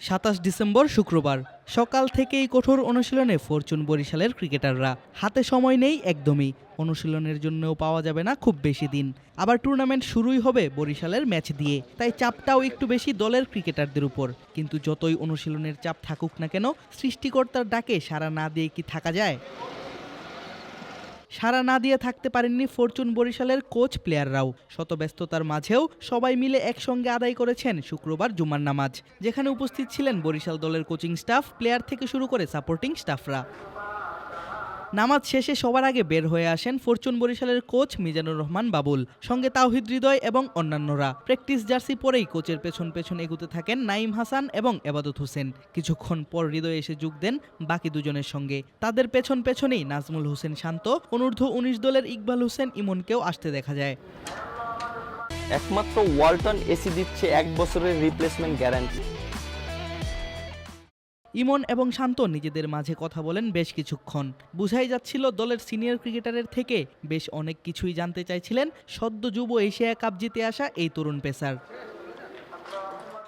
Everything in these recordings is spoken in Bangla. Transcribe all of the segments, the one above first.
সাতাশ ডিসেম্বর শুক্রবার। সকাল থেকেই কঠোর অনুশীলনে ফরচুন বরিশালের ক্রিকেটাররা। হাতে সময় নেই একদমই। অনুশীলনের জন্যও পাওয়া যাবে না খুব বেশি দিন। আবার টুর্নামেন্ট শুরুই হবে বরিশালের ম্যাচ দিয়ে। তাই চাপটাও একটু বেশি দলের ক্রিকেটারদের উপর। কিন্তু যতই অনুশীলনের চাপ থাকুক না কেন, সৃষ্টিকর্তার ডাকে সাড়া না দিয়ে কি থাকা যায়? সারা না দিয়ে থাকতে পারেননি ফরচুন বরিশালের কোচ প্লেয়াররাও। শতব্যস্ততার মাঝেও সবাই মিলে একসঙ্গে আদায় করেছেন শুক্রবার জুমার নামাজ। যেখানে উপস্থিত ছিলেন বরিশাল দলের কোচিং স্টাফ, প্লেয়ার থেকে শুরু করে সাপোর্টিং স্টাফরা। নামাজ শেষে সবার আগে বের হয়ে আসেন ফরচুন বরিশালের কোচ মিজানুর রহমান বাবুল। সঙ্গে তাওহিদ হৃদয় এবং অন্যান্যরা। প্র্যাকটিস জার্সি পরেই কোচের পেছন পেছন এগুতে থাকেন নাইম হাসান এবং এবাদত হোসেন। কিছুক্ষণ পর হৃদয় এসে যোগ দেন বাকি দুজনের সঙ্গে। তাদের পেছন পেছনেই নাজমুল হোসেন শান্ত, অনূর্ধ্ব উনিশ দলের ইকবাল হোসেন ইমনকেও আসতে দেখা যায়। একমাত্র ওয়ালটন এসি দিচ্ছে এক বছরের রিপ্লেসমেন্ট গ্যারান্টি ইমন এবং শান্ত নিজেদের মাঝে কথা বলেন বেশ কিছুক্ষণ। বুঝাই যাচ্ছিল দলের সিনিয়র ক্রিকেটারের থেকে বেশ অনেক কিছুই জানতে চাইছিলেন সদ্য যুব এশিয়া কাপ জিতে আসা এই তরুণ পেসার।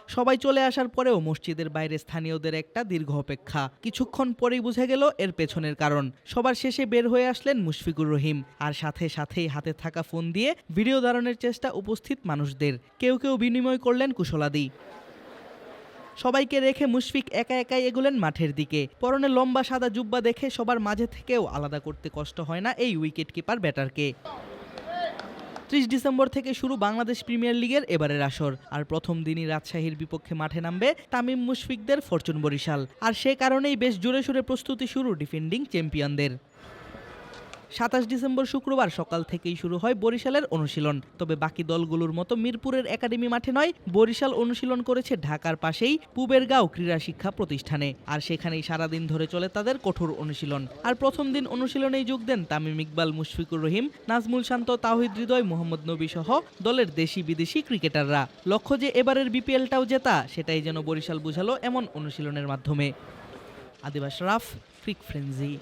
সবাই চলে আসার পরেও মসজিদের বাইরে স্থানীয়দের একটা দীর্ঘ অপেক্ষা। কিছুক্ষণ পরেই বুঝে গেল এর পেছনের কারণ। সবার শেষে বের হয়ে আসলেন মুশফিকুর রহিম আর সাথে সাথেই হাতে থাকা ফোন দিয়ে ভিডিও ধারণের চেষ্টা উপস্থিত মানুষদের। কেউ কেউ বিনিময় করলেন কুশলাদি। সবাইকে রেখে মুশফিক একা একাই এগুলেন মাঠের দিকে। পরনে লম্বা সাদা জুব্বা দেখে সবার মাঝে থেকেও আলাদা করতে কষ্ট হয় না এই উইকেট কিপার ব্যাটারকে। ত্রিশ ডিসেম্বর থেকে শুরু বাংলাদেশ প্রিমিয়ার লিগের এবারের আসর। আর প্রথম দিনই রাজশাহীর বিপক্ষে মাঠে নামবে তামিম মুশফিকদের ফরচুন বরিশাল। আর সে কারণেই বেশ জোরে সোরে প্রস্তুতি শুরু ডিফেন্ডিং চ্যাম্পিয়নদের। সাতাশ ডিসেম্বর শুক্রবার সকাল থেকেই শুরু হয় বরিশালের অনুশীলন। তবে বাকি দলগুলোর মতো মিরপুরের একাডেমি মাঠে নয়, বরিশাল অনুশীলন করেছে ঢাকার পাশেই পুবের গাঁও ক্রীড়া শিক্ষা প্রতিষ্ঠানে। আর সেখানেই সারাদিন ধরে চলে তাদের কঠোর অনুশীলন। আর প্রথম দিন অনুশীলনেই যোগ দেন তামিম ইকবাল, মুশফিকুর রহিম, নাজমুল শান্ত, তাহিদ হৃদয়, মোহাম্মদ নবী সহ দলের দেশি বিদেশি ক্রিকেটাররা। লক্ষ্য যে এবারের বিপিএলটাও জেতা, সেটাই যেন বরিশাল বুঝালো এমন অনুশীলনের মাধ্যমে। আদিবাস রাফ ফ্রিক ফ্রেন্সি।